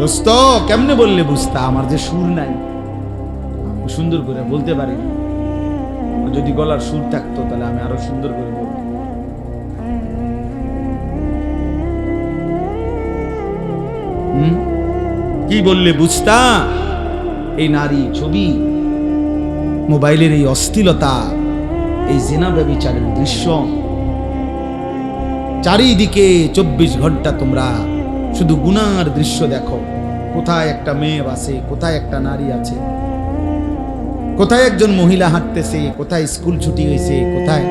দোস্ত, কেমনে বললে বুঝতা? আমার যে সুর নাই। সুন্দর করে বলতে পারি যদি গলার সুর থাকতো, তাহলে আমি আরও সুন্দর করে বলতাম। কি বললে বুঝতা? এই নারী ছবি, মোবাইলের এই অস্থিলতা, এই জেনা ব্যবিচারের দৃশ্য। চারিদিকে চব্বিশ ঘণ্টা তোমরা শুধু গুনার দৃশ্য দেখো। কোথায় একটা মেয়ে বাসে, কোথায় একটা নারী আছে। কোথায় একজন মহিলা হাঁটতেছে, কোথায় স্কুল ছুটি হয়েছে, কোথায়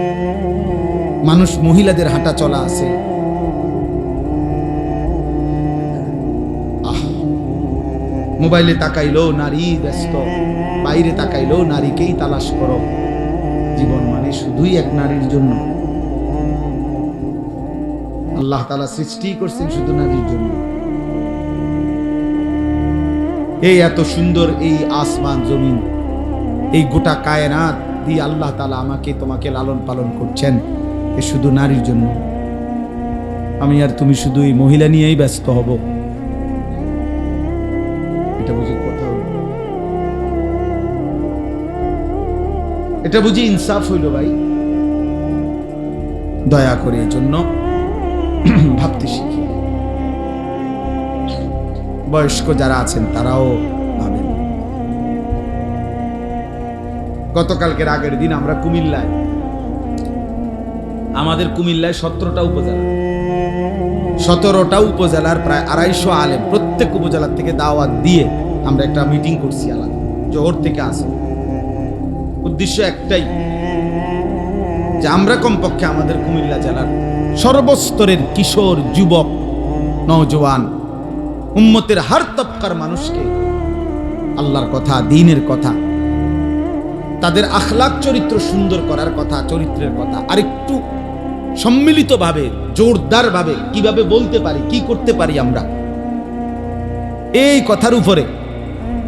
মানুষ মহিলাদের হাঁটা চলা আছে। মোবাইলে তাকাইলো নারী ব্যস্ত, বাইরে তাকাইলো নারীকেই তালাশ করো। জীবন মানে শুধুই এক নারীর জন্য। আল্লাহ তালা সৃষ্টি করছেন শুধু নারীর জন্য। এই এত সুন্দর এই আসমান জমিন, এই গোটা কায়নাত দিয়ে আল্লাহ তালা আমাকে, তোমাকে লালন পালন করছেন এ শুধু নারীর জন্য। আমি আর তুমি শুধু এই মহিলা নিয়েই ব্যস্ত হব। এটা বুঝি কথা এটা বুঝি ইনসাফ হইল ভাই? দয়া করে এই জন্য ভাবতে শিখি। বয়স্ক যারা আছেন, তারাও ভাবেন। গতকালকের আগের দিন আমরা কুমিল্লায়, আমাদের কুমিল্লায় সতেরোটা উপজেলা। সতেরোটা উপজেলার প্রায় আড়াইশো আলেম প্রত্যেক উপজেলার থেকে দাওয়াত দিয়ে আমরা একটা মিটিং করছি আলাদা, জোহর থেকে আসে উদ্দেশ্য একটাই, যে আমরা কমপক্ষে আমাদের কুমিল্লা জেলার সর্বস্তরের কিশোর যুবক, নওজোয়ান, উম্মতের হার তবকার মানুষকে আল্লাহর কথা, দিনের কথা, তাদের আখলাক চরিত্র সুন্দর করার কথা, চরিত্রের কথা, আরেকটু সম্মিলিতভাবে, জোরদারভাবে কীভাবে বলতে পারি, কি করতে পারি আমরা? এই কথার উপরে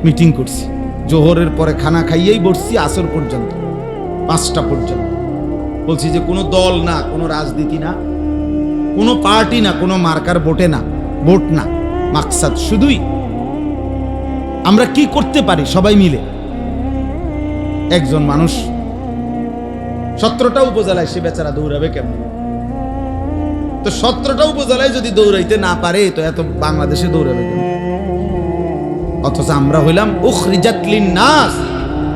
মিটিং করছি। জোহরের পরে খানা খাইয়েই বসছি, আসর পর্যন্ত, পাঁচটা পর্যন্ত। বলছি যে কোনো দল না, কোনো রাজনীতি না। কোনো পার্টি না, কোনো মার্কার ভোটে না, ভোট না, মাকসাদ শুধুই আমরা কি করতে পারি সবাই মিলে? একজন মানুষ সতেরোটা উপজেলায় সে বেচারা দৌড়াবে কেমন? তো সতেরোটা উপজেলায় যদি দৌড়াইতে না পারে, তো এত বাংলাদেশে দৌড়াবে অথচ আমরা হইলাম উখরিজাতলিন নাস